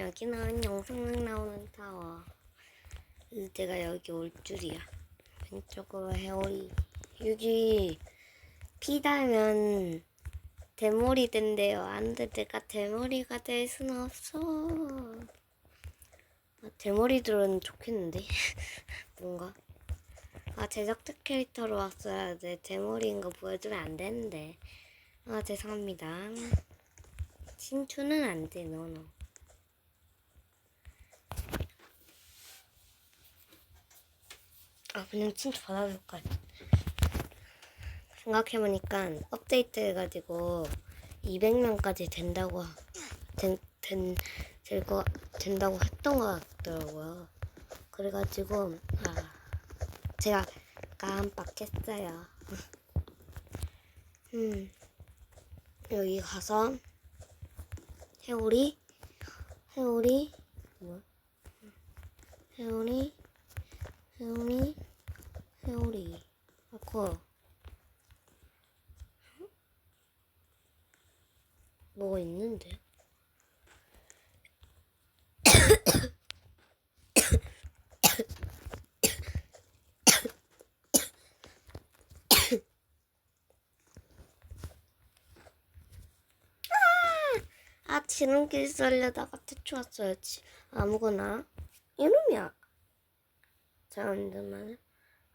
여기는 영상 나오는 타워. 의대가 여기 올 줄이야. 왼쪽으로 해오리. 여기 피 달면 대머리 된대요. 안 돼, 내가 대머리가 될 수는 없어. 아, 대머리 들은 좋겠는데? 뭔가. 아, 제작자 캐릭터로 왔어야 돼. 대머리인 거 보여주면 안 되는데. 아, 죄송합니다. 친추는 안 돼, 너너. 아, 그냥 친추 받아줄 걸. 생각해보니까 업데이트 해가지고 200명까지 된다고, 하- 된, 된, 될 거, 된다고 했던 것 같더라고요. 그래가지고, 아, 제가 깜빡했어요. 음, 여기 가서, 해오리, 해오리, 뭐? 해오리, 해오리, 해오리. 아코. 뭐가 있는데? 아, 지름길 썰려다가 태초 왔어야지. 아무거나. 이름이야. 사람들만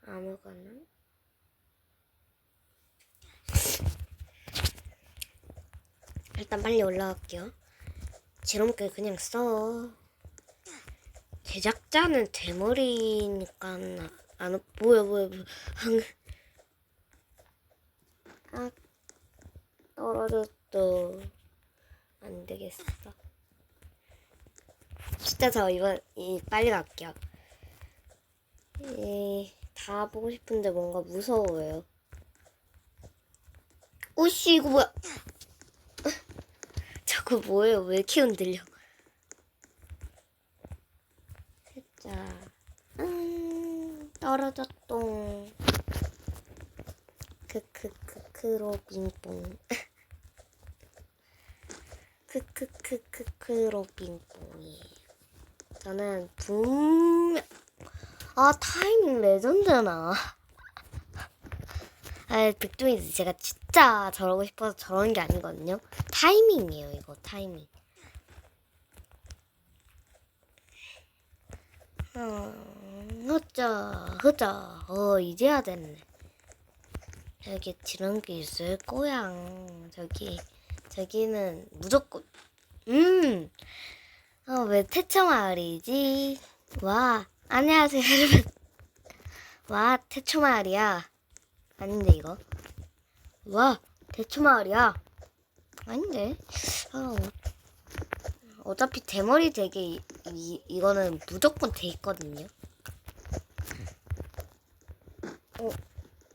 아무거나. 일단 빨리 올라갈게요. 지름길 그냥 써. 제작자는 대머리니까 안, 안 뭐야 뭐야 뭐야. 아 떨어졌어. 안 되겠어. 진짜 저 이번 이 빨리 갈게요. 이, 다 보고 싶은데 뭔가 무서워요. 오씨 이거 뭐야? 저거 뭐예요? 왜 이렇게 흔들려? 자, 음, 떨어졌똥. 크크크크로 빙뽕. 크크크크크로 빙뽕이. 저는 분명 아 타이밍 레전드나. 아 백종이 제가 진짜 저러고 싶어서 저러는 게 아니거든요. 타이밍이에요 이거 타이밍. 음, 흐짜 흐짜 어 이제야 됐네. 여기 지름길 있을 거야. 저기 저기는 무조건 음. 어, 왜 태초마을이지? 와, 안녕하세요, 여러분. 와, 태초마을이야. 아닌데, 이거. 와, 태초마을이야. 아닌데. 어, 어차피 대머리 되게, 이, 이, 이거는 무조건 돼 있거든요. 어,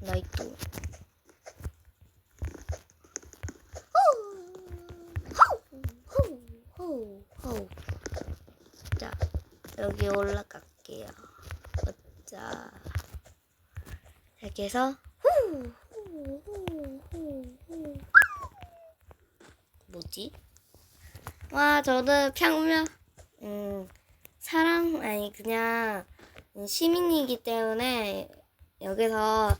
나이 또. 호우, 호우, 호우. 자, 여기 올라갈게요. 자, 이렇게 해서, 후. 뭐지? 와, 저는 평면, 음, 사람, 아니, 그냥, 시민이기 때문에, 여기서,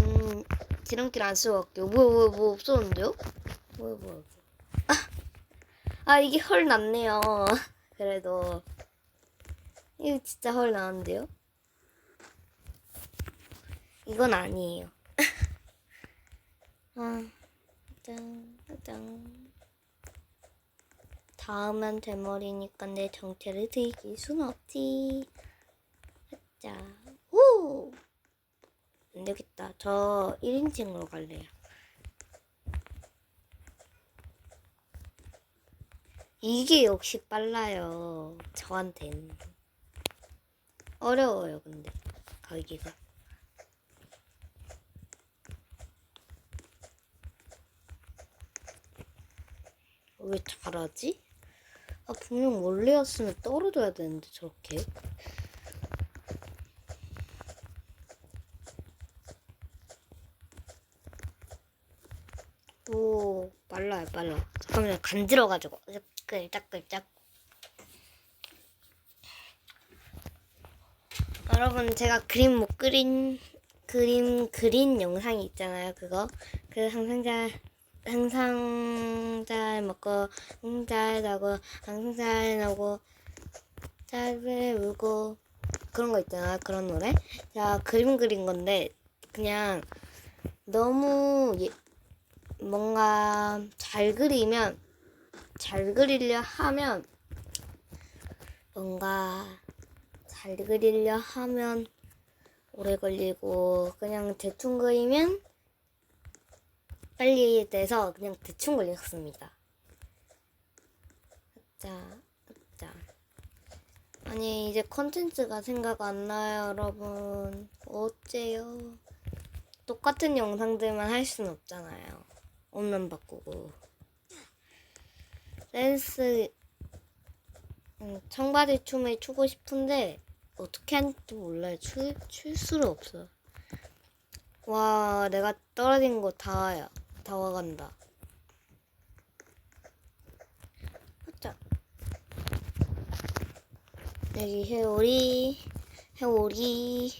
음, 지름길 안 쓰고 갈게요. 뭐, 뭐, 뭐 없었는데요? 뭐야, 뭐야, 뭐야. 아 이게 헐 났네요. 그래도 이거 진짜 헐 나는데요? 이건 아니에요. 아, 짠, 짠. 다음은 대머리니까 내 정체를 들킬 순 없지. 자, 오! 안 되겠다. 저 1인칭으로 갈래요. 이게 역시 빨라요. 저한텐. 어려워요, 근데. 가기가. 왜 잘하지? 아 분명 원래였으면 떨어져야 되는데 저렇게. 오 빨라요 빨라. 잠깐만 간지러가지고. 짜끌짜끌짝. 여러분 제가 그림 못 그린 그림 그린 영상이 있잖아요 그거. 그 항상 잘 항상 잘 먹고 항상 잘 자고 항상 잘 나고 잘 배우고 그런 거 있잖아. 그런 노래. 자 그림 그린 건데 그냥 너무 예, 뭔가 잘 그리면 잘 그리려 하면 뭔가 잘 그리려 하면 오래 걸리고 그냥 대충 그리면 빨리 돼서 그냥 대충 걸렸습니다. 자, 자. 아니 이제 컨텐츠가 생각 안 나요, 여러분. 어째요? 똑같은 영상들만 할 수는 없잖아요. 옷만 바꾸고. 댄스 음, 청바지 춤을 추고 싶은데 어떻게 하는지 몰라요. 출, 출 수를 없어. 와, 내가 떨어진 거 다. 다 와간다. 자, 여기 해오리, 해오리,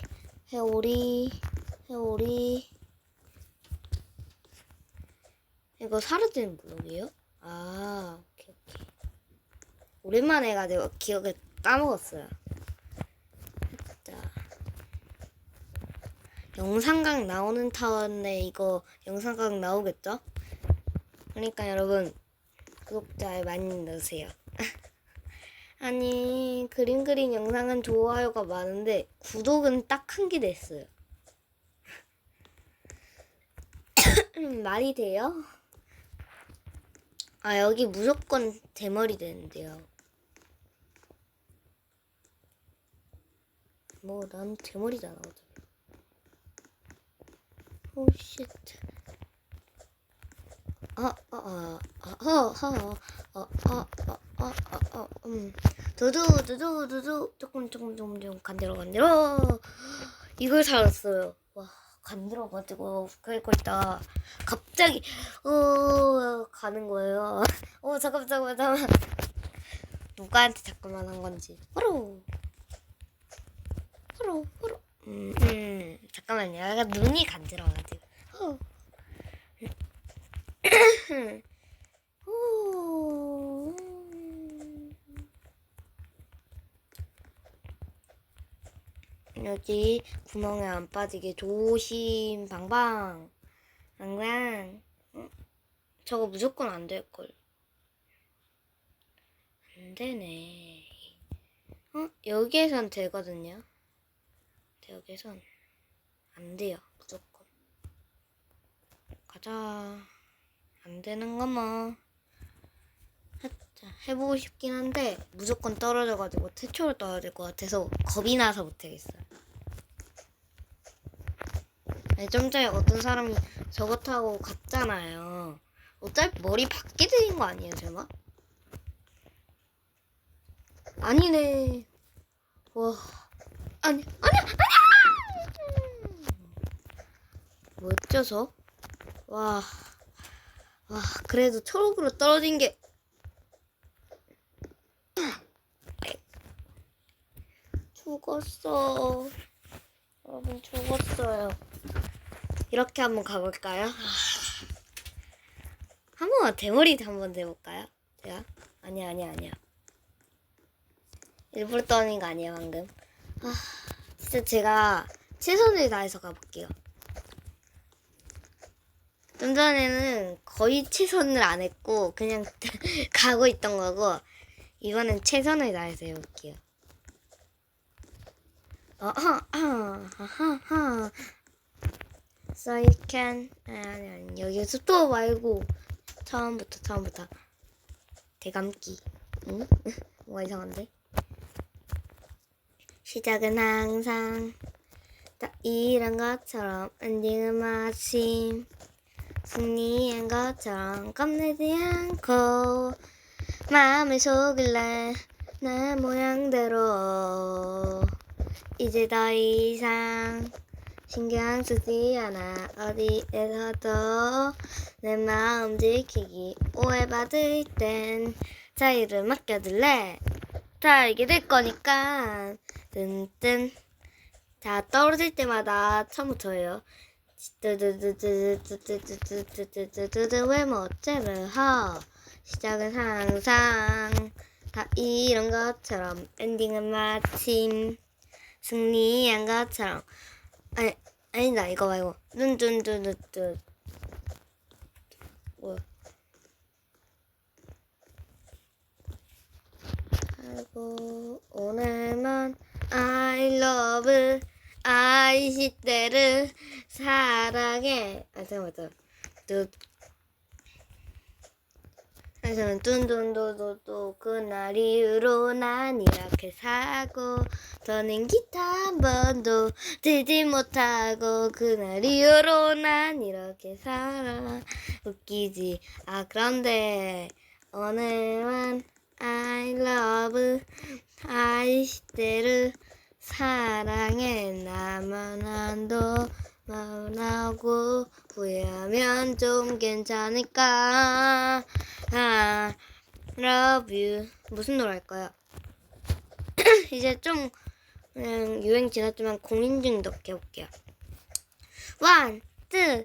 해오리, 해오리. 이거 사라지는 블록이에요? 아, 오케이, 오케이. 오랜만에 해가지고 기억을 까먹었어요. 자. 영상각 나오는 타원에 이거 영상각 나오겠죠? 그러니까 여러분 구독자 많이 넣으세요. 아니 그림 그린 영상은 좋아요가 많은데 구독은 딱 한 개 됐어요. 말이 돼요? 아 여기 무조건 대머리 되는데요. 뭐 난 대머리잖아 어차피. 오 쉣. 아, 아, 아, 아, 아, 아, 아, 아, 아, 아, 아, 아, 음. 두두, 두두, 두두, 조금, 조금, 조금, 좀 간대로, 간대로. 이걸 살았어요. 와, 간들어가지고, 그리고 있다. 갑자기, 어, 가는 거예요. 어, 잠깐만, 잠깐만, 잠깐만. 누구한테 자꾸만 한 건지. 바로. 바로, 바로. 음, 음, 잠깐만요. 약간 눈이 간지러워가지고. 여기 구멍에 안 빠지게 조심 방방 방방 응? 저거 무조건 안 될걸 안 되네 어? 여기에선 되거든요 여기선 안 돼요 무조건. 가자. 안 되는 거 뭐. 해보고 싶긴 한데 무조건 떨어져가지고 태초로 떨어질 것 같아서 겁이 나서 못하겠어요. 좀 전에 어떤 사람이 저거 타고 갔잖아요. 어차피 머리 밖에 들인 거 아니에요 제가? 아니네. 와 아니 아니 아니 뭐였죠 저? 와, 와 그래도 초록으로 떨어진 게 죽었어 여러분 죽었어요 이렇게 한번 가볼까요? 한 번만 대머리 한번 대볼까요? 제가? 아니야 아니야 아니야 일부러 떠는 거 아니에요 방금 아 진짜 제가 최선을 다해서 가볼게요 좀 전에는 거의 최선을 안 했고 그냥 가고 있던 거고 이번엔 최선을 다해서 해볼게요. 어허, 어허, So you can 아니 아니 아니 여기서 또 말고 처음부터 처음부터 대감기 응? 뭐가 이상한데? 시작은 항상 다 이런 것처럼 엔딩은 마침 승리한 것처럼 겁내지 않고 마음을 속일래 내 모양대로. 이제 더 이상 신경 쓰지 않아. 어디에서도 내 마음 지키기 오해받을 땐 자유를 맡겨둘래. 다 알게 될 거니까 뜬뜬. 자, 떨어질 때마다 처음부터 해요. 왜 멋져요? 시작은 항상 다 이런 것처럼 엔딩은 마침 승리한 것처럼 아니 아니다 이거 말고 눈눈눈눈눈 뭐야 아이고 오늘 행복하게 살아 웃기지 아 그런데 오늘만 I love 아이시대를 사랑해 나만 안도 마운하고 후회하면 좀 괜찮을까 아, love you 무슨 노래일까요? 이제 좀 그냥 유행 지났지만 공인증 넣게 해볼게요. 1, 2,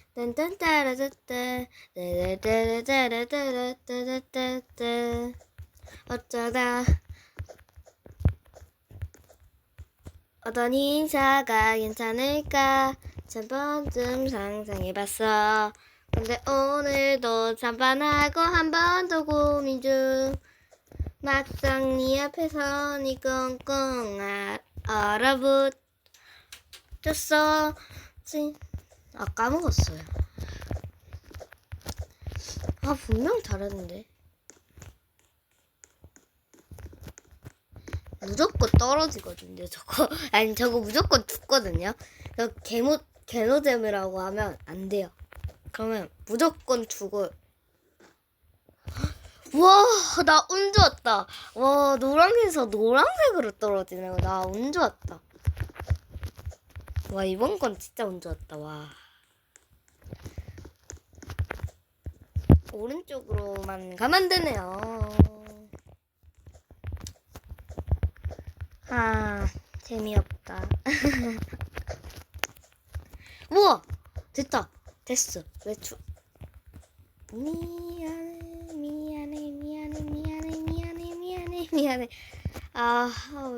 따라따라따라 어쩌다 어떤 인사가 괜찮을까 천 번쯤 상상해봤어. 근데 오늘도 잠깐하고 한 번 더 고민 중. 막상 네 앞에서 네 꽁꽁 아, 얼어붙었어. 진- 아 까먹었어요. 아 분명 잘했는데. 무조건 떨어지거든요. 저거 아니 저거 무조건 죽거든요. 저 개모 개노잼이라고 하면 안 돼요. 그러면 무조건 죽어요. 와, 나 운 좋았다. 와, 노란색에서 노란색으로 떨어지네. 나 운 좋았다. 와, 이번 건 진짜 운 좋았다. 와. 오른쪽으로만 가면 되네요. 아, 재미없다. 우와! 됐다. 됐어. 외출. 미안해, 미안해, 미안해, 미안해, 미안해, 미안해, 미안해. 아,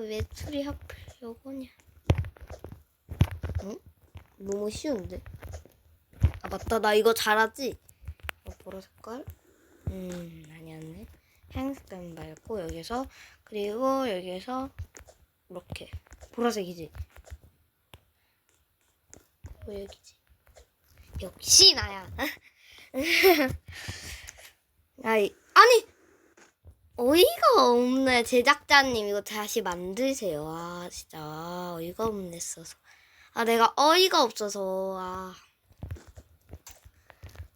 외출이 하필 요거냐. 응? 너무 쉬운데? 아, 맞다. 나 이거 잘하지? 어, 보라 색깔? 음, 아니었네. 하얀 색깔 말고, 여기서, 그리고 여기서, 이렇게. 보라색이지? 뭐 여기지? 역시 나야. 아이, 아니! 어이가 없네. 제작자님, 이거 다시 만드세요. 아, 진짜. 아, 어이가 없네, 써서. 아, 내가 어이가 없어서. 아.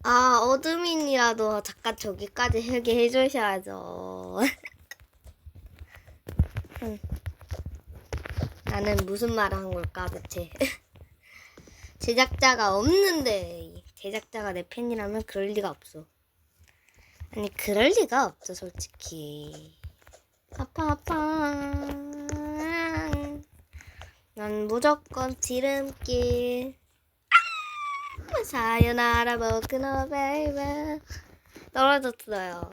아, 어드민이라도 잠깐 저기까지 하게 해주셔야죠. 응. 나는 무슨 말을 한 걸까, 대체. 제작자가 없는데 제작자가 내 팬이라면 그럴 리가 없어. 아니 그럴 리가 없어 솔직히. 아파 아파. 난 무조건 지름길. 아, 사요나라 보크노 베이베 떨어졌어요.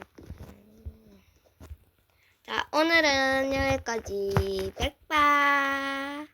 자 오늘은 여기까지 백바.